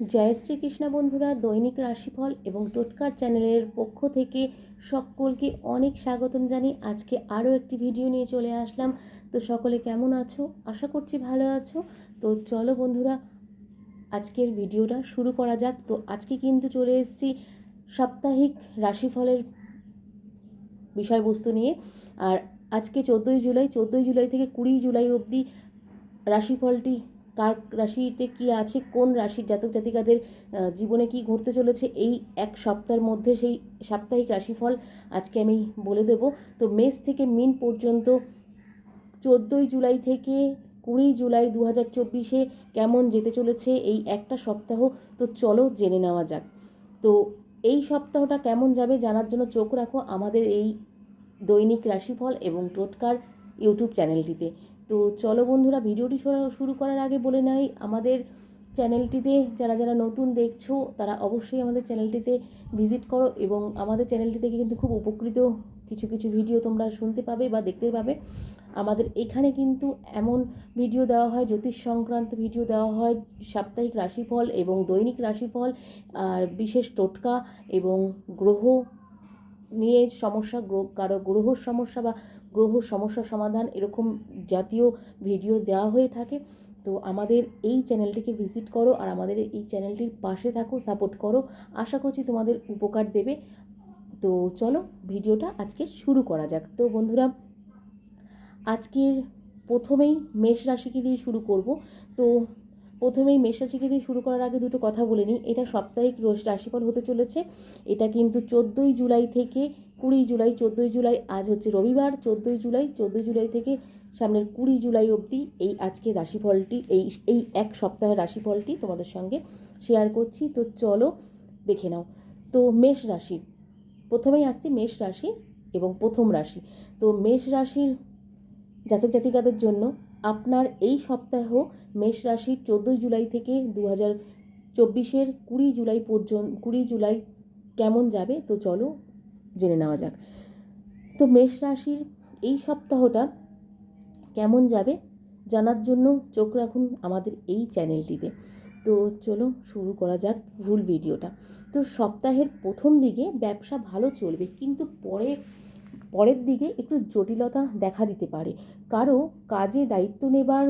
জয় শ্রীকৃষ্ণ বন্ধুরা, দৈনিক রাশিফল এবং টোটকার চ্যানেলের পক্ষ থেকে সকলকে অনেক স্বাগতম জানি আজকে আরও একটি ভিডিও নিয়ে চলে আসলাম। তো সকলে কেমন আছো? আশা করছি ভালো আছো। তো চলো বন্ধুরা, আজকের ভিডিওটা শুরু করা যাক। তো আজকে কিন্তু চলে এসেছি সাপ্তাহিক রাশিফলের বিষয়বস্তু নিয়ে। আর আজকে চোদ্দোই জুলাই চোদ্দোই জুলাই থেকে কুড়ি জুলাই অবধি রাশিফলটি কার রাশিতে কি আছে, কোন রাশির জাতক জাতিকাদের জীবনে কি ঘটতে চলেছে, এই এক সপ্তাহের মধ্যে সেই সাপ্তাহিক রাশিফল আজকে আমি বলে দেব। তো মেষ থেকে মিন পর্যন্ত চোদ্দোই জুলাই থেকে কুড়ি জুলাই দু হাজার চব্বিশে কেমন যেতে চলেছে এই একটা সপ্তাহ, তো চলো জেনে নেওয়া যাক। তো এই সপ্তাহটা কেমন যাবে জানার জন্য চোখ রাখো আমাদের এই দৈনিক রাশিফল এবং টোটকার ইউটিউব চ্যানেলটিতে। তো চলো বন্ধুরা, ভিডিওটি শুরু- করার আগে বলে নাই, আমাদের চ্যানেলটিতে যারা যারা নতুন দেখছ, তারা অবশ্যই আমাদের চ্যানেলটিতে ভিজিট করো এবং আমাদের চ্যানেলটি থেকে কিন্তু খুব উপকৃত কিছু কিছু ভিডিও তোমরা শুনতে পাবে বা দেখতে পাবে। আমাদের এখানে কিন্তু এমন ভিডিও দেওয়া হয়, জ্যোতিষ সংক্রান্ত ভিডিও দেওয়া হয়, সাপ্তাহিক রাশিফল এবং দৈনিক রাশিফল, আর বিশেষ টোটকা এবং গ্রহ নিয়ে সমস্যা কারও গ্রহর সমস্যা বা গ্রহ সমস্যা সমাধান এরকম জাতীয় ভিডিও দেওয়া হয়ে থাকে। তো আমাদের এই চ্যানেলটিকে ভিজিট করো আর আমাদের এই চ্যানেলটির পাশে থাকো সাপোর্ট করো। আশা করছি তোমাদের উপকার দেবে। তো চলো ভিডিওটা আজকে শুরু করা যাক। তো বন্ধুরা, আজকের প্রথমেই মেষ রাশিকে দিয়ে শুরু করব। তো প্রথমেই মেষ রাশিকে দিয়ে শুরু করার আগে দুটো কথা বলে নিই। এটা সাপ্তাহিক রাশিফল হতে চলেছে। এটা কিন্তু চোদ্দোই জুলাই থেকে কুড়ি জুলাই, চোদ্দোই জুলাই, আজ হচ্ছে রবিবার, চোদ্দোই জুলাই চোদ্দোই জুলাই থেকে সামনের কুড়ি জুলাই অবধি এই আজকের রাশিফলটি, এই এই এক সপ্তাহের রাশিফলটি তোমাদের সঙ্গে শেয়ার করছি। তো চলো দেখে নাও। তো মেষ রাশি, প্রথমেই আসছি মেষ রাশি এবং প্রথম রাশি। তো মেষ রাশির জাতক জাতিকাদের জন্য আপনার এই সপ্তাহ মেষ রাশির চোদ্দোই জুলাই থেকে দু হাজার চব্বিশের কুড়ি জুলাই পর্যন্ত, কুড়ি জুলাই কেমন যাবে? তো চলো জেনে নেওয়া যাক। তো মেষ রাশির এই সপ্তাহটা কেমন যাবে জানার জন্য চোখ রাখুন আমাদের এই চ্যানেলটিতে। তো চলো শুরু করা যাক ভুল ভিডিওটা। তো সপ্তাহের প্রথম দিকে ব্যবসা ভালো চলবে, কিন্তু পরে, পরের দিকে একটু জটিলতা দেখা দিতে পারে। কারও কাজে দায়িত্ব নেবার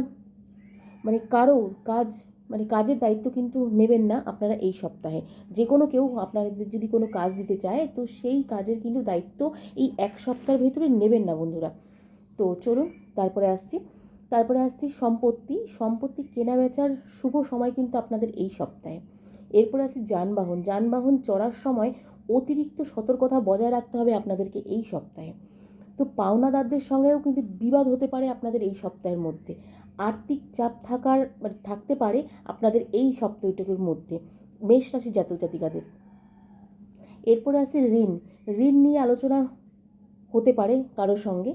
মানে কারও কাজ মানে কাজের দায়িত্ব কিন্তু নেবেন না আপনারা এই সপ্তাহে। যে কোনো কেউ আপনাদের যদি কোনো কাজ দিতে চায়, তো সেই কাজের কিন্তু দায়িত্ব এই এক সপ্তাহের ভেতরে নেবেন না বন্ধুরা। তো চলুন, তারপরে আসছি। তারপরে আসছি সম্পত্তি। সম্পত্তি কেনা বেচার শুভ সময় কিন্তু আপনাদের এই সপ্তাহে। এরপরে আসছি যানবাহন। যানবাহন চড়ার সময় অতিরিক্ত সতর্কতা বজায় রাখতে হবে আপনাদেরকে এই সপ্তাহে। তো পাওনাদারদের সঙ্গেও কিন্তু বিবাদ হতে পারে আপনাদের এই সপ্তাহের মধ্যে। আর্থিক চাপ থাকার মানে থাকতে পারে আপনাদের এই সপ্তাহটুকুর মধ্যে, মেষ রাশি জাতক জাতিকাদের। এরপরে আসছে ঋণ। ঋণ নিয়ে আলোচনা হতে পারে কারোর সঙ্গে।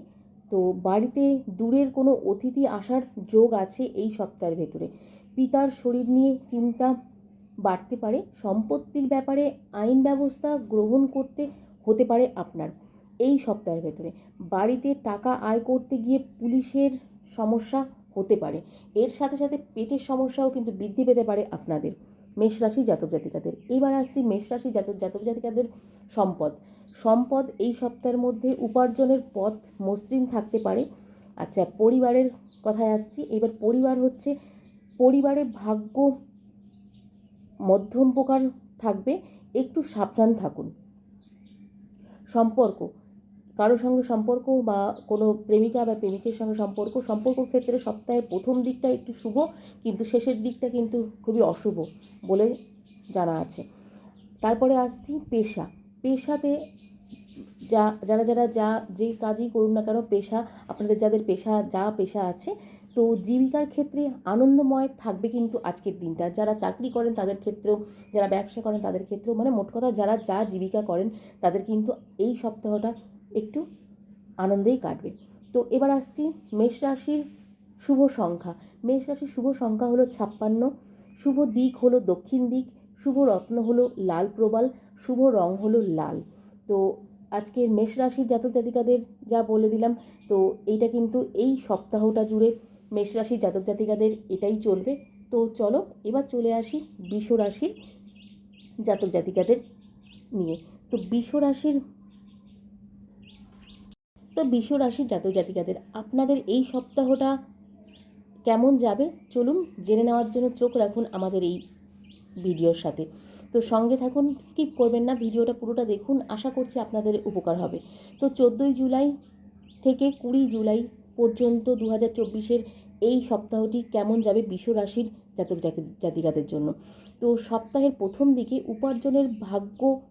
তো বাড়িতে দূরের কোনো অতিথি আসার যোগ আছে এই সপ্তাহের ভেতরে। পিতার শরীর নিয়ে চিন্তা বাড়তে পারে। সম্পত্তির ব্যাপারে আইন ব্যবস্থা গ্রহণ করতে হতে পারে আপনার এই সপ্তাহের ভেতরে। বাড়িতে টাকা আয় করতে গিয়ে পুলিশের সমস্যা হতে পারে। এর সাথে সাথে পেটের সমস্যাও কিন্তু বৃদ্ধি পেতে পারে আপনাদের। মেষরাশি জাতক জাতিকাদের। এবার আসছি মেষরাশি জাতক জাতক জাতিকাদের সম্পদ। সম্পদ এই সপ্তাহের মধ্যে উপার্জনের পথ মসৃণ থাকতে পারে। আচ্ছা পরিবারের কথায় আসছি। এবার পরিবার হচ্ছে পরিবারে ভাগ্য মধ্যম প্রকার থাকবে। একটু সাবধান থাকুন। সম্পর্ক। কারোর সঙ্গে সম্পর্ক বা কোনো প্রেমিকা বা প্রেমিকের সঙ্গে সম্পর্ক সম্পর্ক ক্ষেত্রে সপ্তাহের প্রথম দিকটা একটু শুভ, কিন্তু শেষের দিকটা কিন্তু খুবই অশুভ বলে জানা আছে। তারপরে আসছি পেশা। পেশাতে যা, যারা যারা, যা যে কাজই করুন না কেন, পেশা, আপনাদের যাদের পেশা, যা পেশা আছে, তো জীবিকার ক্ষেত্রে আনন্দময় থাকবে কিন্তু আজকের দিনটা। যারা চাকরি করেন তাদের ক্ষেত্রেও, যারা ব্যবসা করেন তাদের ক্ষেত্রেও মানে মোট কথা যারা, যা জীবিকা করেন তাদের কিন্তু এই সপ্তাহটা একটু আনন্দেই কাটবে। তো এবার আসছি মেষ রাশির শুভ সংখ্যা। মেষ রাশির শুভ সংখ্যা হলো ছাপ্পান্ন। শুভ দিক হলো দক্ষিণ দিক। শুভ রত্ন হলো লাল প্রবাল। শুভ রং হলো লাল। তো আজকের মেষ রাশির জাতক জাতিকাদের যা বলে দিলাম, তো এইটা কিন্তু এই সপ্তাহটা জুড়ে মেষ রাশির জাতক জাতিকাদের এটাই চলবে। তো চলো এবার চলে আসি বিষ রাশির জাতক জাতিকাদের নিয়ে। তো বিষ রাশির তো বিষ রাশির জাতক জাতিকাদের আপনাদের এই সপ্তাহটা কেমন যাবে? চলুন জেনে নেওয়ার জন্য চোখ রাখুন আমাদের এই ভিডিওর সাথে। তো সঙ্গে থাকুন, স্কিপ করবেন না, ভিডিওটা পুরোটা দেখুন, আশা করছি আপনাদের উপকার হবে। তো চোদ্দোই জুলাই থেকে কুড়ি জুলাই পর্যন্ত দু হাজার চব্বিশের এই সপ্তাহটি কেমন যাবে বিশ্ব রাশির জাতক জাতি- জাতিকাদের জন্য? তো সপ্তাহের প্রথম দিকে উপার্জনের ভাগ্য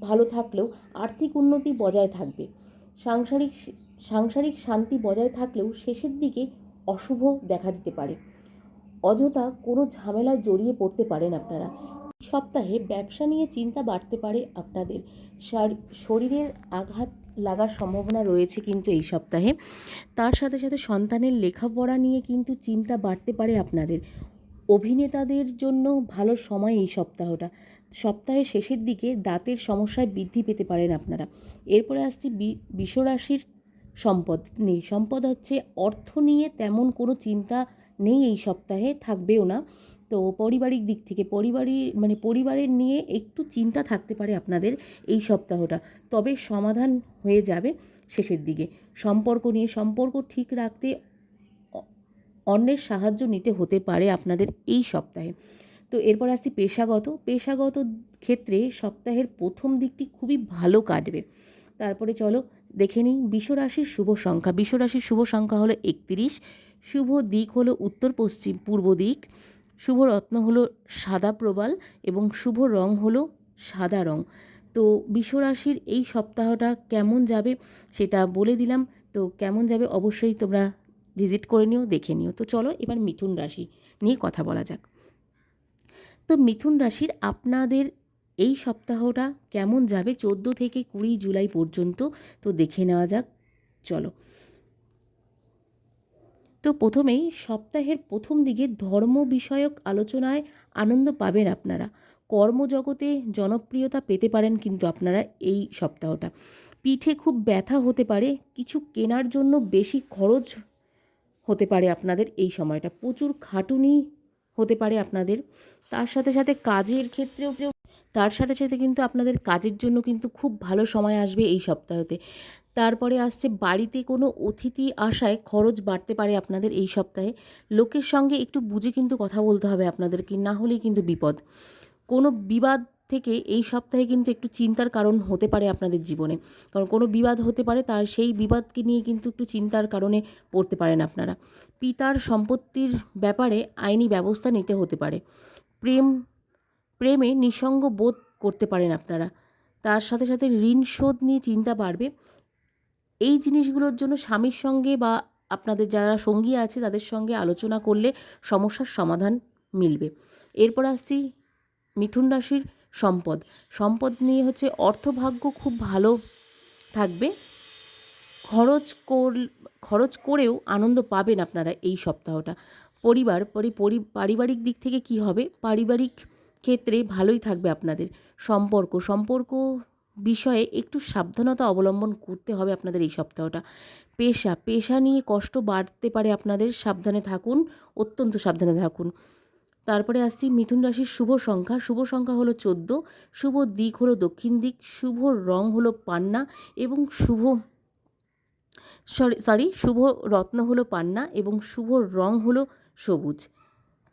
ভালো থাকলেও আর্থিক উন্নতি বজায় থাকবে। সাংসারিক সাংসারিক শান্তি বজায় থাকলেও শেষের দিকে অশুভ দেখা দিতে পারে। অযথা কোনো ঝামেলায় জড়িয়ে পড়তে পারেন আপনারা। সপ্তাহে ব্যবসা নিয়ে চিন্তা বাড়তে পারে আপনাদের। শার- শরীরের আঘাত লাগার সম্ভাবনা রয়েছে কিন্তু এই সপ্তাহে। তার সাথে সাথে সন্তানের লেখাপড়া নিয়ে কিন্তু চিন্তা বাড়তে পারে আপনাদের। অভিনেতাদের জন্য ভালো সময় এই সপ্তাহটা। সপ্তাহের শেষের দিকে দাঁতের সমস্যায় বৃদ্ধি পেতে পারেন আপনারা। এরপরে আসছি বিশ্বরাশির সম্পদ নেই। সম্পদ হচ্ছে অর্থ নিয়ে তেমন কোনো চিন্তা নেই এই সপ্তাহে, থাকবেও না। তো পারিবারিক দিক থেকে পরিবারই মানে পরিবারের নিয়ে একটু চিন্তা থাকতে পারে আপনাদের এই সপ্তাহটা। তবে সমাধান হয়ে যাবে শেষের দিকে। সম্পর্ক নিয়ে, সম্পর্ক ঠিক রাখতে অন্যের সাহায্য নিতে হতে পারে আপনাদের এই সপ্তাহে। তো এরপর আসছি পেশাগত। পেশাগত ক্ষেত্রে সপ্তাহের প্রথম দিকটি খুবই ভালো কাটবে। তারপরে চলো দেখে নিই বিশ্বরাশির শুভ সংখ্যা। বিশ্বরাশির শুভ সংখ্যা হলো একত্রিশ। শুভ দিক হলো উত্তর পশ্চিম, পূর্ব দিক। শুভ রত্ন হলো সাদা প্রবাল এবং শুভ রং হলো সাদা রং। তো বিশ্বরাশির এই সপ্তাহটা কেমন যাবে সেটা বলে দিলাম। তো কেমন যাবে অবশ্যই তোমরা ভিজিট করে নিও, দেখে নিও। তো চলো এবার মিথুন রাশি নিয়ে কথা বলা যাক। তো মিথুন রাশির আপনাদের এই সপ্তাহটা কেমন যাবে? চোদ্দ থেকে কুড়ি জুলাই পর্যন্ত তো দেখে নেওয়া যাক। চলো। তো প্রথমেই সপ্তাহের প্রথম দিকে ধর্ম বিষয়ক আলোচনায় আনন্দ পাবেন আপনারা। কর্মজগতে জনপ্রিয়তা পেতে পারেন কিন্তু আপনারা এই সপ্তাহটা। পিঠে খুব ব্যথা হতে পারে, কিছু কেনার জন্য বেশি খরচ হতে পারে আপনাদের এই সময়টা। প্রচুর খাটুনি হতে পারে আপনাদের। তার সাথে সাথে কাজের ক্ষেত্রেও তার সাথে সাথে কিন্তু আপনাদের কাজের জন্য কিন্তু খুব ভালো সময় আসবে এই সপ্তাহতে। তারপরে আসছে বাড়িতে কোনো অতিথি আসায় খরচ বাড়তে পারে আপনাদের এই সপ্তাহে। লোকের সঙ্গে একটু বুঝে কিন্তু কথা বলতে হবে আপনাদের কি না হলেই কিন্তু বিপদ। কোনো বিবাদ থেকে এই সপ্তাহে কিন্তু একটু চিন্তার কারণ হতে পারে আপনাদের জীবনে। কারণ কোনো বিবাদ হতে পারে, তার সেই বিবাদকে নিয়ে কিন্তু একটু চিন্তার কারণে পড়তে পারেন আপনারা। পিতার সম্পত্তির ব্যাপারে আইনি ব্যবস্থা নিতে হতে পারে। প্রেম প্রেমে নিঃসঙ্গ বোধ করতে পারেন আপনারা। তার সাথে সাথে ঋণ শোধ নিয়ে চিন্তা বাড়বে। এই জিনিসগুলোর জন্য স্বামীর সঙ্গে বা আপনাদের যারা সঙ্গী আছে, তাদের সঙ্গে আলোচনা করলে সমস্যার সমাধান মিলবে। এরপর আসছি মিথুন রাশির সম্পদ। সম্পদ নিয়ে হচ্ছে অর্থভাগ্য খুব ভালো থাকবে। খরচ কর, খরচ করেও আনন্দ পাবেন আপনারা এই সপ্তাহটা। পরিবার, পরি, পরি- পারিবারিক দিক থেকে কি হবে? পারিবারিক ক্ষেত্রে ভালোই থাকবে আপনাদের। সম্পর্ক সম্পর্ক বিষয়ে একটু সাবধানতা অবলম্বন করতে হবে আপনাদের এই সপ্তাহটা। পেশা পেশা নিয়ে কষ্ট বাড়তে পারে আপনাদের, সাবধানে থাকুন, অত্যন্ত সাবধানে থাকুন। তারপরে আসছি, মিথুন রাশির শুভ সংখ্যা। শুভ সংখ্যা হলো চোদ্দ, শুভ দিক হলো দক্ষিণ দিক, শুভ রং হলো পান্না এবং শুভ, সরি সরি, শুভ রত্ন হলো পান্না এবং শুভ রং হলো সবুজ।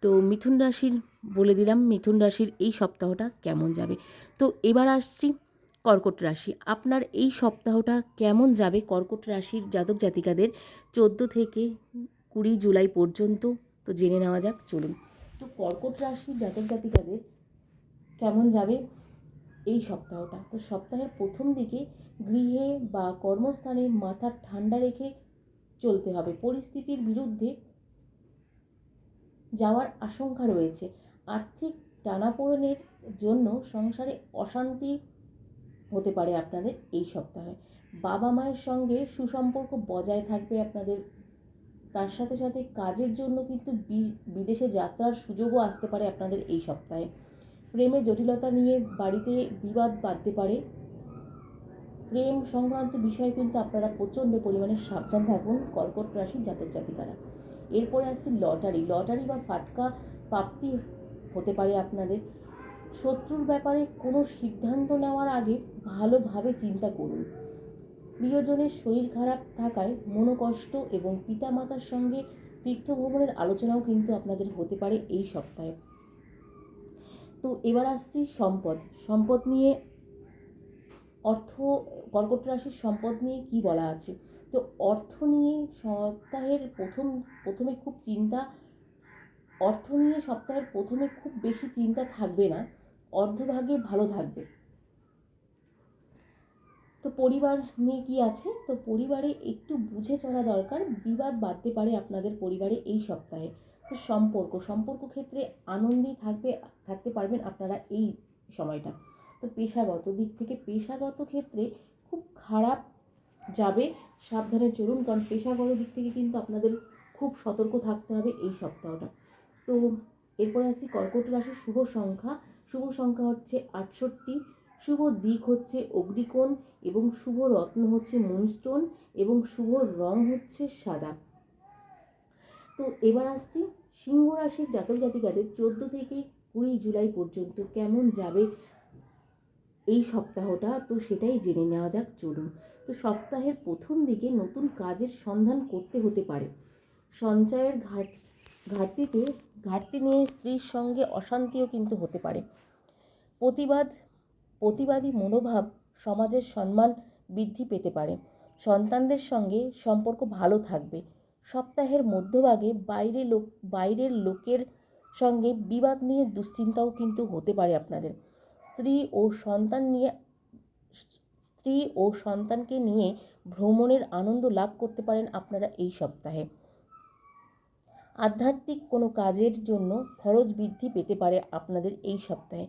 তো মিথুন রাশির, বলে দিলাম মিথুন রাশির এই সপ্তাহটা কেমন যাবে? তো এবার আসছি কর্কট রাশি। আপনার এই সপ্তাহটা কেমন যাবে? কর্কট রাশির জাতক জাতিকাদের চোদ্দ থেকে কুড়ি জুলাই পর্যন্ত, তো জেনে নেওয়া যাক, চলুন। তো কর্কট রাশির জাতক জাতিকাদের কেমন যাবে এই সপ্তাহটা? তো সপ্তাহের প্রথম দিকে গৃহে বা কর্মস্থানে মাথা ঠান্ডা রেখে চলতে হবে। পরিস্থিতির বিরুদ্ধে যাওয়ার আশঙ্কা রয়েছে। আর্থিক টানাপোড়েনের জন্য সংসারে অশান্তি হতে পারে আপনাদের এই সপ্তাহে। বাবা মায়ের সঙ্গে সুসম্পর্ক বজায় থাকবে আপনাদের। তার সাথে সাথে কাজের জন্য কিন্তু বিদেশে যাত্রার সুযোগও আসতে পারে আপনাদের এই সপ্তাহে। প্রেমে জটিলতা নিয়ে বাড়িতে বিবাদ বাঁধতে পারে। প্রেম সংক্রান্ত বিষয়ে কিন্তু আপনারা প্রচণ্ড পরিমাণে সাবধান থাকুন। কর্কট রাশির জাতক জাতিকারা। এরপরে আসছে লটারি। লটারি বা ফাটকা প্রাপ্তি হতে পারে আপনাদের। শত্রুর ব্যাপারে কোনো সিদ্ধান্ত নেওয়ার আগে ভালোভাবে চিন্তা করুন। প্রিয়জনের শরীর খারাপ থাকায় মনোকষ্ট এবং পিতামাতার সঙ্গে তীর্থভ্রমণের আলোচনাও কিন্তু আপনাদের হতে পারে এই সপ্তাহে। তো এবার আসছি সম্পদ। সম্পদ নিয়ে অর্থ, কর্কট রাশির সম্পদ নিয়ে কি বলা আছে? তো অর্থ নিয়ে সপ্তাহের প্রথম, প্রথমে খুব চিন্তা, অর্থ নিয়ে সপ্তাহের প্রথমে খুব বেশি চিন্তা থাকবে না, অর্ধভাগে ভালো থাকবে। তো পরিবার নিয়ে কি আছে? তো পরিবারে একটু বুঝে চলা দরকার, বিবাদ বাড়তে পারে আপনাদের পরিবারে এই সপ্তাহে। তো সম্পর্ক সম্পর্ক ক্ষেত্রে আনন্দেই থাকবে, থাকতে পারবেন আপনারা এই সময়টা। তো পেশাগত দিক থেকে পেশাগত ক্ষেত্রে খুব খারাপ যাবে সাবধানে চলুন, কারণ পেশাগত দিক থেকে কিন্তু আপনাদের খুব সতর্ক থাকতে হবে এই সপ্তাহটা। তো এরপরে আসছি, কর্কট রাশির শুভ সংখ্যা। শুভ সংখ্যা হচ্ছে আটষট্টি। শুভ দিক হচ্ছে অগ্নিকোণ এবং শুভ রত্ন হচ্ছে মুনস্টোন এবং শুভ রং হচ্ছে সাদা। তো এবার আসছি সিংহ রাশির জাতক জাতিকাদের চোদ্দ থেকে কুড়ি জুলাই পর্যন্ত কেমন যাবে এই সপ্তাহটা, তো সেটাই জেনে নেওয়া যাক, চলুন। তো সপ্তাহের প্রথম দিকে নতুন কাজের সন্ধান করতে হতে পারে। সঞ্চয়ের ঘাট, ঘাটতিতে, ঘাটতি নিয়ে স্ত্রীর সঙ্গে অশান্তিও কিন্তু হতে পারে। প্রতিবাদ, প্রতিবাদী মনোভাব সমাজের সম্মান বৃদ্ধি পেতে পারে। সন্তানদের সঙ্গে সম্পর্ক ভালো থাকবে। সপ্তাহের মধ্যভাগে বাইরে লোক, বাইরের লোকের সঙ্গে বিবাদ নিয়ে দুশ্চিন্তাও কিন্তু হতে পারে আপনাদের। স্ত্রী ও সন্তান নিয়ে স্ত্রী ও সন্তানকে নিয়ে ভ্রমণের আনন্দ লাভ করতে পারেন আপনারা এই সপ্তাহে। আধ্যাত্মিক কোনো কাজের জন্য খরচ বৃদ্ধি পেতে পারে আপনাদের এই সপ্তাহে।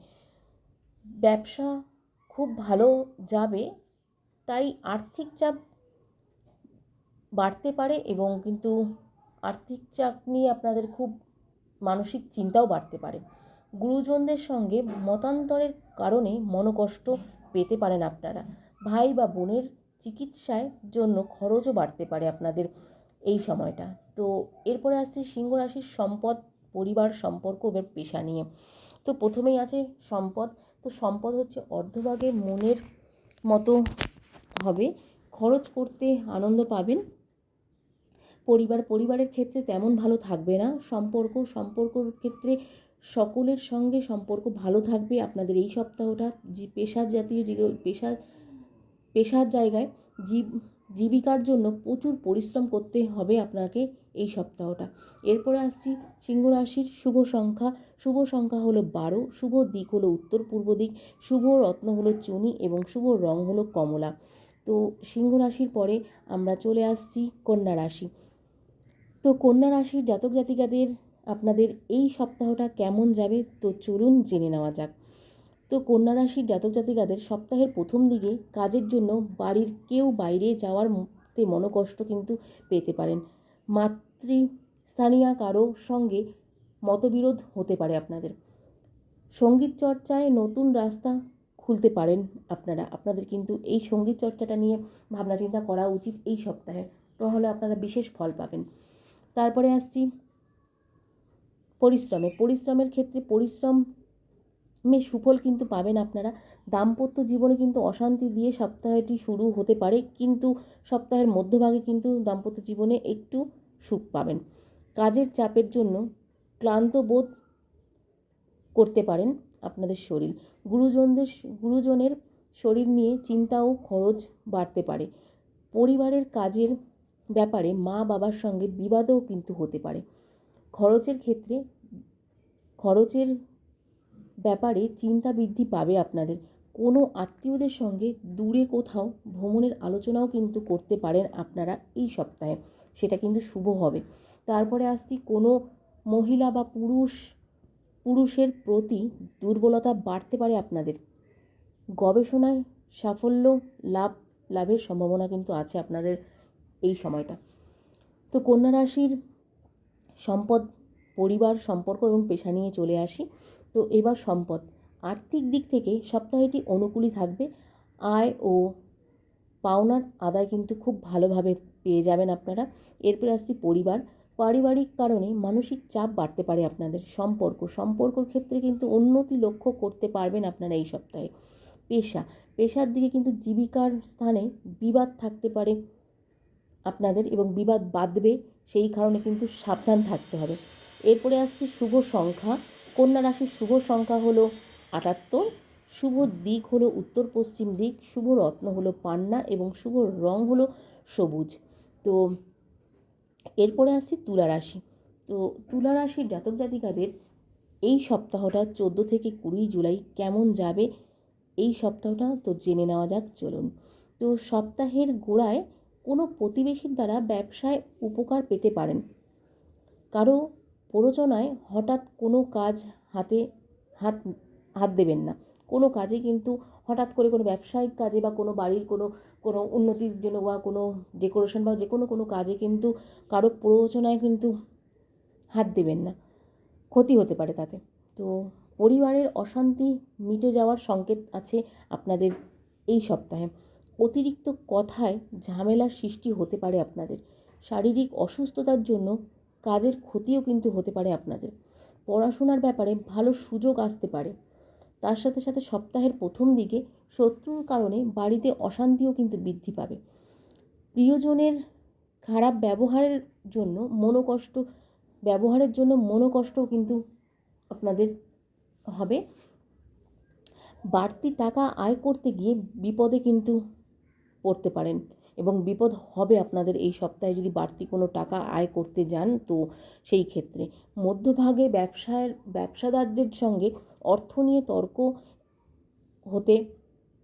ব্যবসা খুব ভালো যাবে, তাই আর্থিক চাপ বাড়তে পারে এবং কিন্তু আর্থিক চাপ নিয়ে আপনাদের খুব মানসিক চিন্তাও বাড়তে পারে। গুরুজনদের সঙ্গে মতান্তরের কারণে মনোকষ্ট পেতে পারেন আপনারা। ভাই বা বোনের চিকিৎসায় জন্য খরচও বাড়তে পারে আপনাদের এই সময়টা। তো এরপরে আসছে সিংহ রাশির সম্পদ, পরিবার, সম্পর্ক এবং পেশা নিয়ে। তো প্রথমেই আছে সম্পদ। তো সম্পদ হচ্ছে অর্ধভাগে মনের মতো হবে। খরচ করতে আনন্দ পাবেন। পরিবার, পরিবারের ক্ষেত্রে তেমন ভালো থাকবে না। সম্পর্ক, সম্পর্কর ক্ষেত্রে সকলের সঙ্গে সম্পর্ক ভালো থাকবে। আপনাদের এই সপ্তাহটা যে পেশা জাতীয় পেশা পেশার জায়গায় জীব, জীবিকার জন্য প্রচুর পরিশ্রম করতে হবে আপনাকে এই সপ্তাহটা। এরপরে আসছি সিংহ রাশির শুভ সংখ্যা। শুভ সংখ্যা হলো বারো। শুভ দিক হলো উত্তর পূর্ব দিক। শুভ রত্ন হলো চুনি এবং শুভ রং হলো কমলা। তো সিংহ রাশির পরে আমরা চলে আসছি কন্যা রাশি। তো কন্যা রাশির জাতক জাতিকাদের আপনাদের এই সপ্তাহটা কেমন যাবে? তো চলুন জেনে নেওয়া যাক। তো কন্যা রাশির জাতক জাতিকাদের সপ্তাহের প্রথম দিকে কাজের জন্য বাড়ির কেউ বাইরে যাওয়ার তে মনোকষ্ট কিন্তু পেতে পারেন। মাতৃ স্থানীয় কারও সঙ্গে মতবিরোধ হতে পারে আপনাদের। সংগীত চর্চায় নতুন রাস্তা খুলতে পারেন আপনারা। আপনাদের কিন্তু এই সংগীত চর্চাটা নিয়ে ভাবনা চিন্তা করা উচিত এই সপ্তাহে। তাহলে আপনারা বিশেষ ফল পাবেন। তারপরে আসছি পরিশ্রমে। পরিশ্রমের ক্ষেত্রে পরিশ্রম সুফল কিন্তু পাবেন আপনারা। দাম্পত্য জীবনে কিন্তু অশান্তি দিয়ে সপ্তাহটি শুরু হতে পারে, কিন্তু সপ্তাহের মধ্যভাগে কিন্তু দাম্পত্য জীবনে একটু সুখ পাবেন। কাজের চাপের জন্য ক্লান্ত বোধ করতে পারেন আপনাদের শরীর। গুরুজনদের গুরুজনের শরীর নিয়ে চিন্তা ও খরচ বাড়তে পারে। পরিবারের কাজের ব্যাপারে মা বাবার সঙ্গে বিবাদও কিন্তু হতে পারে। খরচের ক্ষেত্রে, খরচের ব্যাপারে চিন্তা বৃদ্ধি পাবে আপনাদের। কোনো আত্মীয়দের সঙ্গে দূরে কোথাও ভ্রমণের আলোচনাও কিন্তু করতে পারেন আপনারা এই সপ্তাহে। সেটা কিন্তু শুভ হবে। তারপরে আসছি, কোনো মহিলা বা পুরুষ, পুরুষের প্রতি দুর্বলতা বাড়তে পারে আপনাদের। গবেষণায় সাফল্য, লাভ, লাভের সম্ভাবনা কিন্তু আছে আপনাদের এই সময়টা। তো কন্যা রাশির সম্পদ, পরিবার, সম্পর্ক এবং পেশা নিয়ে চলে আসি। তো এবার সম্পদ। আর্থিক দিক থেকে সপ্তাহটি অনুকূলই থাকবে। আয় ও পাওনার আদায় কিন্তু খুব ভালোভাবে পেয়ে যাবেন আপনারা। এরপর আসছি পরিবার। পারিবারিক কারণে মানসিক চাপ বাড়তে পারে আপনাদের। সম্পর্ক। সম্পর্কর ক্ষেত্রে কিন্তু উন্নতি লক্ষ্য করতে পারবেন আপনারা এই সপ্তাহে। পেশা। পেশার দিকে কিন্তু জীবিকার স্থানে বিবাদ থাকতে পারে আপনাদের এবং বিবাদ বাঁধবে। সেই কারণে কিন্তু সাবধান থাকতে হবে। এরপরে আসছে শুভ সংখ্যা। কন্যা রাশির শুভ সংখ্যা হলো আটাত্তর, শুভ দিক হলো উত্তর পশ্চিম দিক, শুভ রত্ন হলো পান্না এবং শুভ রং হলো সবুজ। তো এরপরে আসছি তুলা রাশি। তো তুলা রাশির জাতক জাতিকাদের এই সপ্তাহটা চোদ্দ থেকে কুড়ি জুলাই কেমন যাবে এই সপ্তাহটা তো জেনে নেওয়া যাক, চলুন। তো সপ্তাহের গোড়ায় কোনো প্রতিবেশীর দ্বারা ব্যবসায় উপকার পেতে পারেন। কারও প্ররোচনায় হঠাৎ কোনো কাজ হাতে, হাত হাত দেবেন না। কোনো কাজে কিন্তু হঠাৎ করে কোনো ব্যবসায়িক কাজে বা কোনো বাড়ির কোনো কোনো উন্নতির জন্য বা কোনো ডেকোরেশন বা যে কোনো কোনো কাজে কিন্তু কারও প্ররোচনায় কিন্তু হাত দেবেন না। ক্ষতি হতে পারে তাতে। তো পরিবারের অশান্তি মিটে যাওয়ার সংকেত আছে আপনাদের এই সপ্তাহে। অতিরিক্ত কথায় ঝামেলার সৃষ্টি হতে পারে আপনাদের। শারীরিক অসুস্থতার জন্য কাজের ক্ষতিও কিন্তু হতে পারে আপনাদের। পড়াশোনার ব্যাপারে ভালো সুযোগ আসতে পারে। তার সাথে সাথে সপ্তাহের প্রথম দিকে শত্রুর কারণে বাড়িতে অশান্তিও কিন্তু বৃদ্ধি পাবে। প্রিয়জনের খারাপ ব্যবহারের জন্য মনোকষ্ট, ব্যবহারের জন্য মনোকষ্টও কিন্তু আপনাদের হবে। বাড়তি টাকা আয় করতে গিয়ে বিপদে কিন্তু পড়তে পারেন। এবং বিপদ হবে আপনাদের এই সপ্তাহে যদি বাড়তি কোনো টাকা আয় করতে যান তো সেই ক্ষেত্রে। মধ্যভাগে ব্যবসার ব্যবসাদারদের সঙ্গে অর্থ নিয়ে তর্ক হতে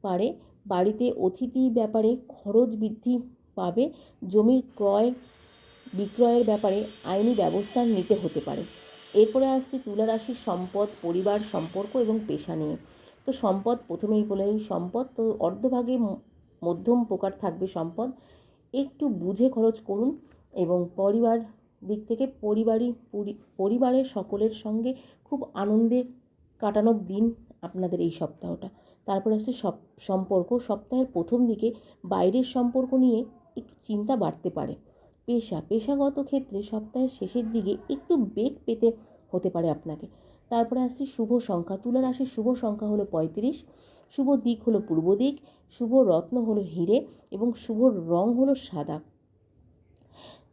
পারে। বাড়িতে অতিথি ব্যাপারে খরচ বৃদ্ধি পাবে। জমির ক্রয়, বিক্রয়ের ব্যাপারে আইনি ব্যবস্থা নিতে হতে পারে। এরপরে আসছি তুলা রাশির সম্পদ, পরিবার, সম্পর্ক এবং পেশা নিয়ে। তো সম্পদ প্রথমেই বলেই সম্পদ তো অর্ধভাগে মধ্যম প্রকার থাকবে সম্পদ। একটু বুঝে খরচ করুন এবং পরিবার দিক থেকে পরিবারই পরিবারের সকলের সঙ্গে খুব আনন্দে কাটানোর দিন আপনাদের এই সপ্তাহটা। তারপর আসছে সব সম্পর্ক। সপ্তাহের প্রথম দিকে বাইরের সম্পর্ক নিয়ে একটু চিন্তা বাড়তে পারে। পেশা, পেশাগত ক্ষেত্রে সপ্তাহের শেষের দিকে একটু বেগ পেতে হতে পারে আপনাকে। তারপরে আসছে শুভ সংখ্যা। তুলা রাশির শুভ সংখ্যা হলো পঁয়ত্রিশ। শুভ দিক হলো পূর্ব দিক। শুভ রত্ন হলো হিরে এবং শুভ রং হলো সাদা।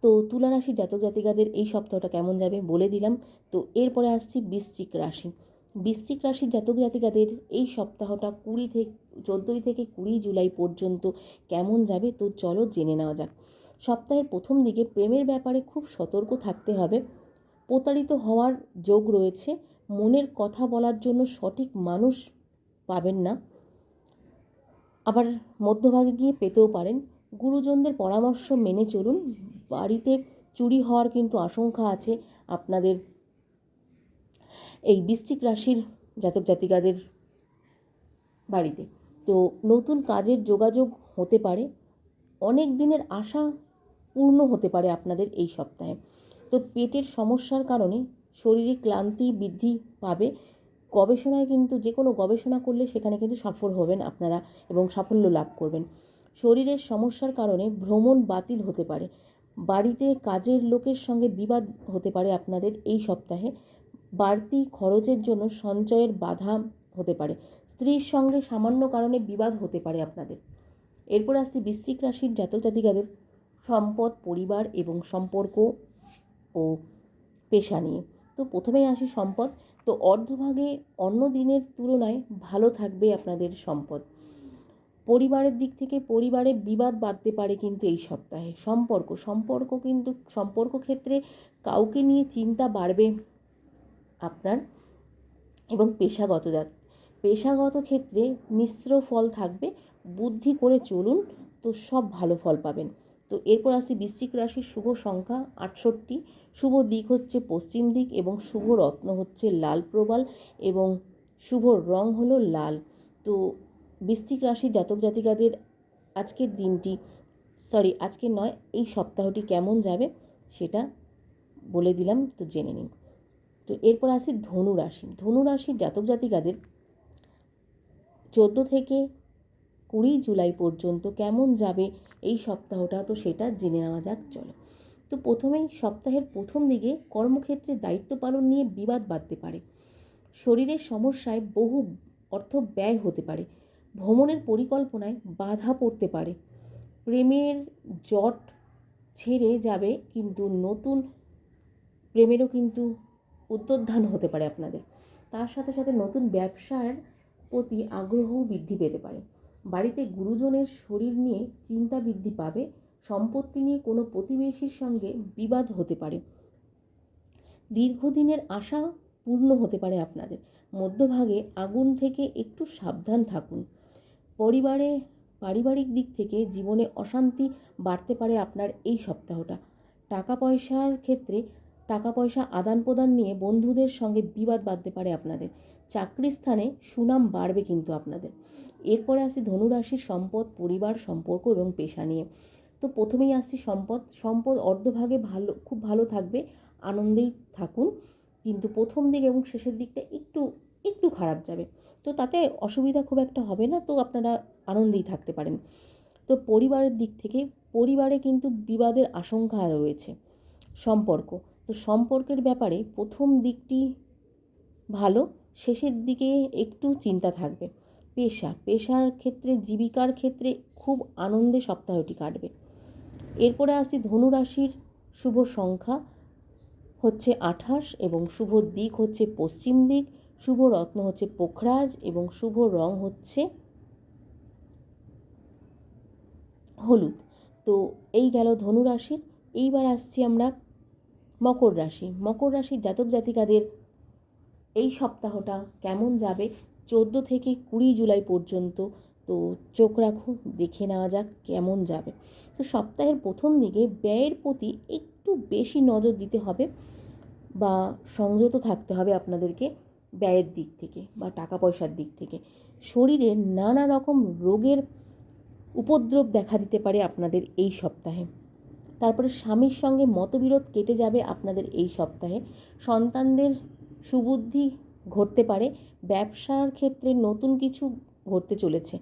তো তুলা রাশি জাতক জাতিকাদের এই সপ্তাহটা কেমন যাবে বলে দিলাম। তো এরপরে আসছি বৃশ্চিক রাশি। বৃশ্চিক রাশির জাতক জাতিকাদের এই সপ্তাহটা কুড়ি থেকে, চোদ্দোই থেকে কুড়ি জুলাই পর্যন্ত কেমন যাবে তো চলো জেনে নেওয়া যাক। সপ্তাহের প্রথম দিকে প্রেমের ব্যাপারে খুব সতর্ক থাকতে হবে। প্রতারিত হওয়ার যোগ রয়েছে। মনের কথা বলার জন্য সঠিক মানুষ পাবেন না। আবার মধ্যভাগে গিয়ে পেতেও পারেন। গুরুজনদের পরামর্শ মেনে চলুন। বাড়িতে চুরি হওয়ার কিন্তু আশঙ্কা আছে আপনাদের। এই বৃশ্চিক রাশির জাতক জাতিকাদের বাড়িতে। তো নতুন কাজের যোগাযোগ হতে পারে। অনেক দিনের আশা পূর্ণ হতে পারে আপনাদের এই সপ্তাহে। তো পেটের সমস্যার কারণে শরীরে ক্লান্তি বৃদ্ধি পাবে। গবেষণায় কিন্তু যে কোনো গবেষণা করলে সেখানে কিন্তু সফল হবেন আপনারা এবং সাফল্য লাভ করবেন। শরীরের সমস্যার কারণে ভ্রমণ বাতিল হতে পারে। বাড়িতে কাজের লোকের সঙ্গে বিবাদ হতে পারে আপনাদের এই সপ্তাহে। বাড়তি খরচের জন্য সঞ্চয়ের বাধা হতে পারে। স্ত্রীর সঙ্গে সামান্য কারণে বিবাদ হতে পারে আপনাদের। এরপর আসছি বৃশ্চিক রাশির জাতক জাতিকাদের সম্পদ, পরিবার এবং সম্পর্ক ও পেশা নিয়ে। তো প্রথমেই আসি সম্পদ। তো অর্ধভাগে অন্য দিনের তুলনায় ভালো থাকবে আপনাদের সম্পদ। পরিবারের দিক থেকে পরিবারে বিবাদ বাড়তে পারে কিন্তু এই সপ্তাহে। সম্পর্ক সম্পর্ক কিন্তু, সম্পর্ক ক্ষেত্রে কাউকে নিয়ে চিন্তা বাড়বে আপনার এবং পেশাগত পেশাগত ক্ষেত্রে মিশ্র ফল থাকবে, বুদ্ধি করে চলুন তো সব ভালো ফল পাবেন। তো এরপর আসছি বৃশ্চিক রাশির শুভ সংখ্যা আটষট্টি। শুভ দিক হচ্ছে পশ্চিম দিক এবং শুভ রত্ন হচ্ছে লাল প্রবাল এবং শুভ রং হলো লাল। তো বৃশ্চিক রাশির জাতক জাতিকাদের আজকের দিনটি সরি আজকে নয়, এই সপ্তাহটি কেমন যাবে সেটা বলে দিলাম, তো জেনে নিন। তো এরপর আসি ধনু রাশি। ধনু রাশির জাতক জাতিকাদের চোদ্দ থেকে কুড়ি জুলাই পর্যন্ত কেমন যাবে এই সপ্তাহটা, তো সেটা জেনে নেওয়া যাক, চলো। তো প্রথমেই সপ্তাহের প্রথম দিকে কর্মক্ষেত্রে দায়িত্ব পালন নিয়ে বিবাদ বাঁধতে পারে। শরীরের সমস্যায় বহু অর্থ ব্যয় হতে পারে। ভ্রমণের পরিকল্পনায় বাধা পড়তে পারে। প্রেমের জট ছেড়ে যাবে কিন্তু নতুন প্রেমেরও কিন্তু উত্তরধান হতে পারে আপনাদের। তার সাথে সাথে নতুন ব্যবসার প্রতি আগ্রহও বৃদ্ধি পেতে পারে। বাড়িতে গুরুজনের শরীর নিয়ে চিন্তা বৃদ্ধি পাবে সম্পত্তি নিয়ে কোনো প্রতিবেশীর সঙ্গে বিবাদ হতে পারে। দীর্ঘদিনের আশা পূর্ণ হতে পারে আপনাদের। মধ্যভাগে আগুন থেকে একটু সাবধান থাকুন। পরিবারে, পারিবারিক দিক থেকে জীবনে অশান্তি বাড়তে পারে আপনার এই সপ্তাহটা। টাকা পয়সার ক্ষেত্রে টাকা পয়সা আদান প্রদান নিয়ে বন্ধুদের সঙ্গে বিবাদ বাঁধতে পারে আপনাদের। চাকরি স্থানে সুনাম বাড়বে কিন্তু আপনাদের। এরপরে আসি ধনুরাশির সম্পদ, পরিবার, সম্পর্ক এবং পেশা নিয়ে। তো প্রথমেই আসছি সম্পদ। সম্পদ অর্ধভাগে ভালো, খুব ভালো থাকবে, আনন্দেই থাকুন। কিন্তু প্রথম দিক এবং শেষের দিকটা একটু একটু খারাপ যাবে। তো তাতে অসুবিধা খুব একটা হবে না, তো আপনারা আনন্দেই থাকতে পারেন। তো পরিবারের দিক থেকে, পরিবারে কিন্তু বিবাদের আশঙ্কা রয়েছে সম্পর্ক। তো সম্পর্কের ব্যাপারে প্রথম দিকটি ভালো, শেষের দিকে একটু চিন্তা থাকবে। পেশা, পেশার ক্ষেত্রে, জীবিকার ক্ষেত্রে খুব আনন্দে সপ্তাহটি কাটবে। এরপরে আসছি ধনুরাশির শুভ সংখ্যা হচ্ছে আঠাশ এবং শুভ দিক হচ্ছে পশ্চিম দিক। শুভ রত্ন হচ্ছে পোখরাজ এবং শুভ রং হচ্ছে হলুদ। তো এই গেল ধনু রাশির। এইবার আসছি আমরা মকর রাশি। মকর রাশির জাতক জাতিকাদের এই সপ্তাহটা কেমন যাবে? চোদ্দ থেকে কুড়ি জুলাই পর্যন্ত তো চোখ রাখুন, দেখে নেওয়া যাক কেমন যাবে। তো সপ্তাহের প্রথম দিকে ব্যয়ের প্রতি একটু বেশি নজর দিতে হবে বা সংযত থাকতে হবে আপনাদেরকে ব্যয়ের দিক থেকে বা টাকা পয়সার দিক থেকে। শরীরে নানা রকম রোগের উপদ্রব দেখা দিতে পারে আপনাদের এই সপ্তাহে। তারপরে স্বামীর সঙ্গে মতবিরোধ কেটে যাবে আপনাদের এই সপ্তাহে। সন্তানদের সুবুদ্ধি ঘটতে পারে। ব্যবসার ক্ষেত্রে নতুন কিছু ঘটতে চলেছে।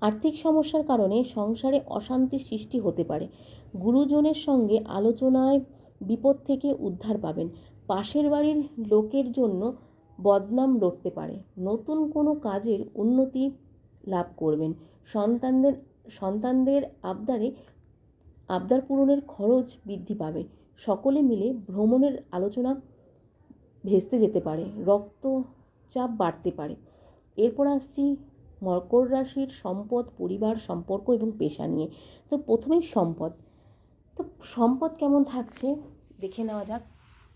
আর্থিক সমস্যার কারণে সংসারে অশান্তির সৃষ্টি হতে পারে। গুরুজনের সঙ্গে আলোচনায় বিপদ থেকে উদ্ধার পাবেন। পাশের বাড়ির লোকের জন্য বদনাম লড়তে পারে। নতুন কোনো কাজের উন্নতি লাভ করবেন। সন্তানদের সন্তানদের আবদারে, আবদার পূরণের খরচ বৃদ্ধি পাবে। সকলে মিলে ভ্রমণের আলোচনা ভেস্তে যেতে পারে। রক্তচাপ বাড়তে পারে। এরপর আসছি মকর রাশির সম্পদ, পরিবার, সম্পর্ক এবং পেশা নিয়ে। তো প্রথমেই সম্পদ। তো সম্পদ কেমন থাকছে? দেখে নেওয়া যাক।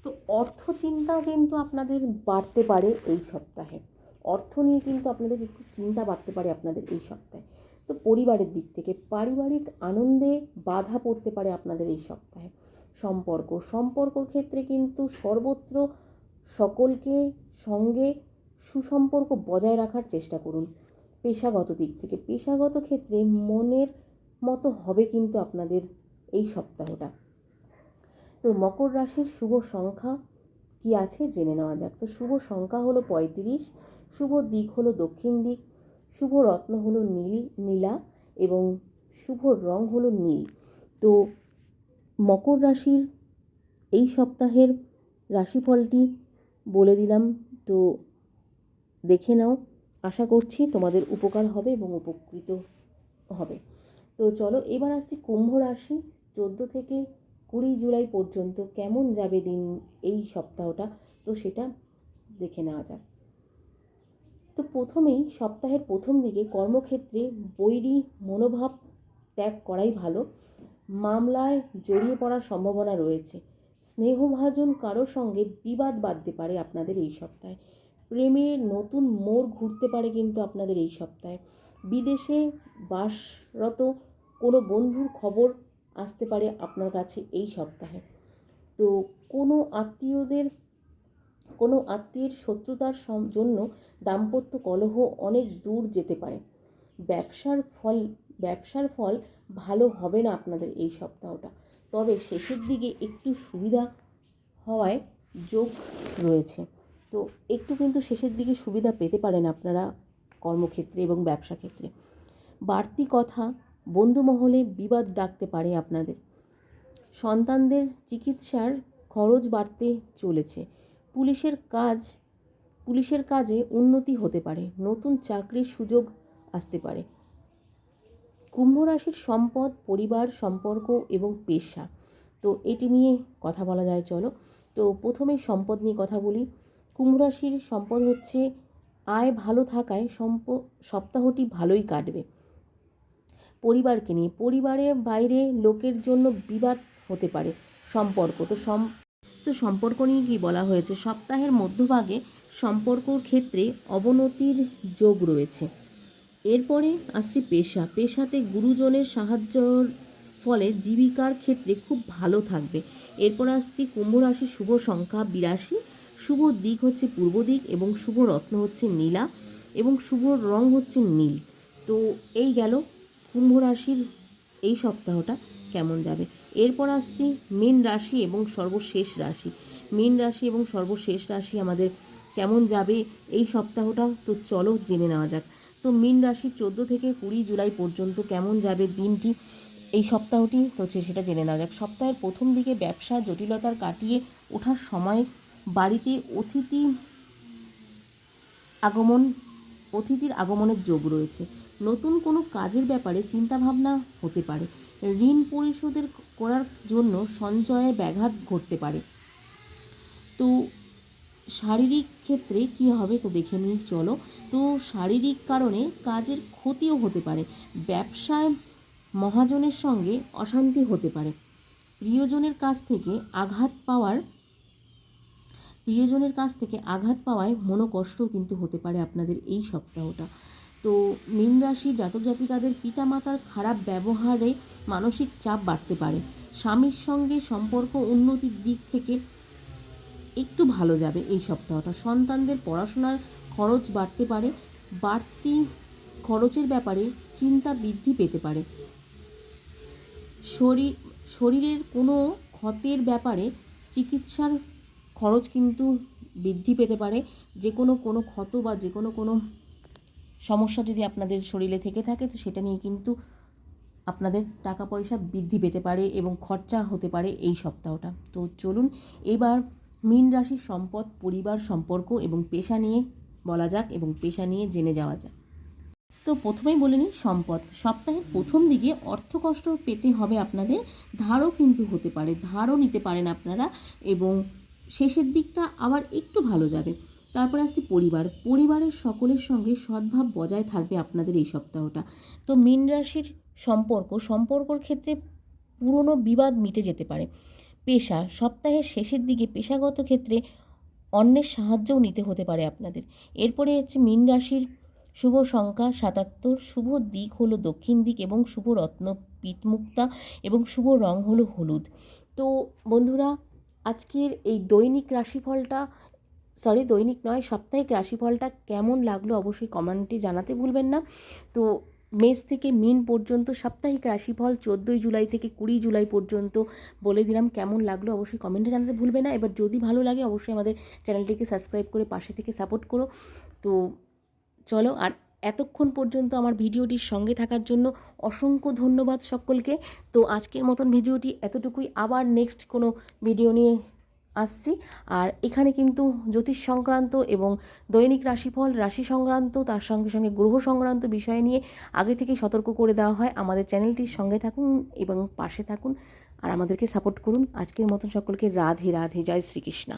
তো অর্থ চিন্তা কিন্তু আপনাদের বাড়তে পারে এই সপ্তাহে। অর্থ নিয়ে কিন্তু আপনাদের একটু চিন্তা বাড়তে পারে আপনাদের এই সপ্তাহে। তো পরিবারের দিক থেকে পারিবারিক আনন্দে বাধা পড়তে পারে আপনাদের এই সপ্তাহে। সম্পর্ক। সম্পর্কর ক্ষেত্রে কিন্তু সর্বত্র সকলকে সঙ্গে সুসম্পর্ক বজায় রাখার চেষ্টা করুন। পেশাগত দিক থেকে, পেশাগত ক্ষেত্রে মনের মতো হবে কিন্তু আপনাদের এই সপ্তাহটা। তো মকর রাশির শুভ সংখ্যা কি আছে জেনে নেওয়া যাক। তো শুভ সংখ্যা হলো পঁয়ত্রিশ, শুভ দিক হলো দক্ষিণ দিক, শুভ রত্ন হলো নীল, নীলা এবং শুভ রং হলো নীল। তো মকর রাশির এই সপ্তাহের রাশিফলটি বলে দিলাম। তো দেখে নাও। আশা করছি তোমাদের উপকার হবে এবং উপকৃত হবে। তো চলো এবার আসছি কুম্ভ রাশি। চোদ্দ থেকে কুড়ি জুলাই পর্যন্ত কেমন যাবে দিন এই সপ্তাহটা? তো সেটা দেখে নেওয়া যাক। তো প্রথমেই সপ্তাহের প্রথম দিকে কর্মক্ষেত্রে বৈরী মনোভাব ত্যাগ করাই ভালো। মামলায় জড়িয়ে পড়ার সম্ভাবনা রয়েছে। স্নেহভাজন কারোর সঙ্গে বিবাদ বাঁধতে পারে আপনাদের এই সপ্তাহে। প্রেমের নতুন মোড় ঘুরতে পারে কিন্তু আপনাদের এই সপ্তাহে। বিদেশে বাসরত কোনো বন্ধুর খবর আসতে পারে আপনার কাছে এই সপ্তাহে। তো কোনো আত্মীয়দের, কোনো আত্মীয়ের শত্রুতার জন্য দাম্পত্য কলহ অনেক দূর যেতে পারে। ব্যবসার ফল ব্যবসার ফল ভালো হবে না আপনাদের এই সপ্তাহটা। তবে শেষের দিকে একটু সুবিধা হওয়ায় যোগ রয়েছে। তো একটু কিন্তু শেষের দিকে সুবিধা পেতে পারেন আপনারা কর্মক্ষেত্রে এবং ব্যবসা ক্ষেত্রে। বাড়তি কথা, বন্ধু মহলে বিবাদ ডাকতে পারে আপনাদের। সন্তানদের চিকিৎসার খরচ বাড়তে চলেছে। পুলিশের কাজ, পুলিশের কাজে উন্নতি হতে পারে। নতুন চাকরির সুযোগ আসতে পারে। কুম্ভ রাশির সম্পদ, পরিবার, সম্পর্ক এবং পেশা। তো এটি নিয়ে কথা বলা যায়, চলো। তো প্রথমে সম্পদ নিয়ে কথা বলি। কুম্ভ রাশির সম্পদ হচ্ছে আয় ভালো থাকায় সম্প, সপ্তাহটি ভালোই কাটবে। পরিবারকে নিয়ে পরিবারের বাইরে লোকের জন্য বিবাদ হতে পারে সম্পর্ক। তো সম, তো সম্পর্ক নিয়ে কি বলা হয়েছে? সপ্তাহের মধ্যভাগে সম্পর্কর ক্ষেত্রে অবনতির যোগ রয়েছে। এরপরে আসছি পেশা। পেশাতে গুরুজনের সাহায্যর ফলে জীবিকার ক্ষেত্রে খুব ভালো থাকবে। এরপর আসছি কুম্ভ রাশির শুভ সংখ্যা বিরাশি। শুভ দিক হচ্ছে পূর্ব দিক এবং শুভ রত্ন হচ্ছে নীলা এবং শুভ রং হচ্ছে নীল। তো এই গেল কুম্ভ রাশির এই সপ্তাহটা কেমন যাবে? এরপর আসছি মীন রাশি এবং সর্বশেষ রাশি। মীন রাশি এবং সর্বশেষ রাশি আমাদের কেমন যাবে এই সপ্তাহটা? তো চলো জেনে নেওয়া যাক। তো মীন রাশি চোদ্দ থেকে কুড়ি জুলাই পর্যন্ত কেমন যাবে দিনটি? এই সপ্তাহটি, তো সেটা জেনে নেওয়া যাক। সপ্তাহের প্রথম দিকে ব্যবসা জটিলতার কাটিয়ে ওঠার সময় বাড়িতে অতিথি আগমন, অতিথির আগমনের যোগ রয়েছে। নতুন কোনো কাজের ব্যাপারে চিন্তাভাবনা হতে পারে। ঋণ পরিশোধের করার জন্য সঞ্চয়ের ব্যাঘাত ঘটতে পারে। তো শারীরিক ক্ষেত্রে কি হবে তো দেখে নিই, চলো। তো শারীরিক কারণে কাজের ক্ষতিও হতে পারে। ব্যবসায় মহাজনের সঙ্গে অশান্তি হতে পারে। প্রিয়জনের কাছ থেকে আঘাত পাওয়ার প্রিয়জনের কাছ থেকে আঘাত পাওয়ায় মনোকষ্টও কিন্তু হতে পারে আপনাদের এই সপ্তাহটা। তো মীন রাশির জাতক জাতিকাদের পিতামাতার খারাপ ব্যবহারে মানসিক চাপ বাড়তে পারে। স্বামীর সঙ্গে সম্পর্ক উন্নতির দিক থেকে একটু ভালো যাবে এই সপ্তাহটা। সন্তানদের পড়াশোনার খরচ বাড়তে পারে, বাড়তি খরচের ব্যাপারে চিন্তা বৃদ্ধি পেতে পারে। শরীর, শরীরের কোনো ক্ষতের ব্যাপারে চিকিৎসার খরচ কিন্তু বৃদ্ধি পেতে পারে। যে কোনো কোনো ক্ষত বা যে কোনো কোনো সমস্যা যদি আপনাদের শরীরে থেকে থাকে, তো সেটা নিয়ে কিন্তু আপনাদের টাকা পয়সা বৃদ্ধি পেতে পারে এবং খরচা হতে পারে এই সপ্তাহটা। তো চলুন এবার মীন রাশির সম্পদ, পরিবার সম্পর্ক এবং পেশা নিয়ে বলা যাক এবং পেশা নিয়ে জেনে যাওয়া যাক। তো প্রথমেই বলে নিই সম্পদ। সপ্তাহের প্রথম দিকে অর্থ কষ্ট পেতে হবে আপনাদের। ধারও কিন্তু হতে পারে, ধারও নিতে পারেন আপনারা এবং শেষের দিকটা আবার একটু ভালো যাবে। তারপর আসছি পরিবার। পরিবারের সকলের সঙ্গে সদ্ভাব বজায় থাকবে আপনাদের এই সপ্তাহটা। তো মীন রাশির সম্পর্ক, সম্পর্কর ক্ষেত্রে পুরনো বিবাদ মিটে যেতে পারে। পেশা, সপ্তাহের শেষের দিকে পেশাগত ক্ষেত্রে অন্যের সাহায্যও নিতে হতে পারে আপনাদের। এরপরে হচ্ছে মীন রাশির শুভ সংখ্যা সাতাত্তর। শুভ দিক হলো দক্ষিণ দিক এবং শুভ রত্ন পিতমুক্তা এবং শুভ রং হলো হলুদ। তো বন্ধুরা আজকের এই দৈনিক রাশিফলটা সরি দৈনিক নয়, সাপ্তাহিক রাশিফলটা কেমন লাগল অবশ্যই কমেন্টে জানাতে ভুলবেন না। তো মেষ থেকে মিন পর্যন্ত, সাপ্তাহিক রাশিফল চোদ্দোই জুলাই থেকে কুড়ি জুলাই পর্যন্ত বলে দিলাম কেমন লাগল অবশ্যই কমেন্টে জানাতে ভুলবে না। এবার যদি ভালো লাগে অবশ্যই আমাদের চ্যানেলটিকে সাবস্ক্রাইব করে পাশে থেকে সাপোর্ট করো। তো চলো, আর এতক্ষণ পর্যন্ত আমার ভিডিওটির সঙ্গে থাকার জন্য অসংখ্য ধন্যবাদ সকলকে। তো আজকের মতন ভিডিওটি এতটুকুই। আবার নেক্সট কোনো ভিডিও নিয়ে আসছি। আর এখানে কিন্তু জ্যোতিষ সংক্রান্ত এবং দৈনিক রাশিফল, রাশি সংক্রান্ত, তার সঙ্গে সঙ্গে গ্রহ সংক্রান্ত বিষয় নিয়ে আগে থেকেই সতর্ক করে দেওয়া হয়। আমাদের চ্যানেলটির সঙ্গে থাকুন এবং পাশে থাকুন। আর আমাদেরকে সাপোর্ট করুন। আজকের মতন সকলকে রাধে রাধে। জয় শ্রীকৃষ্ণ।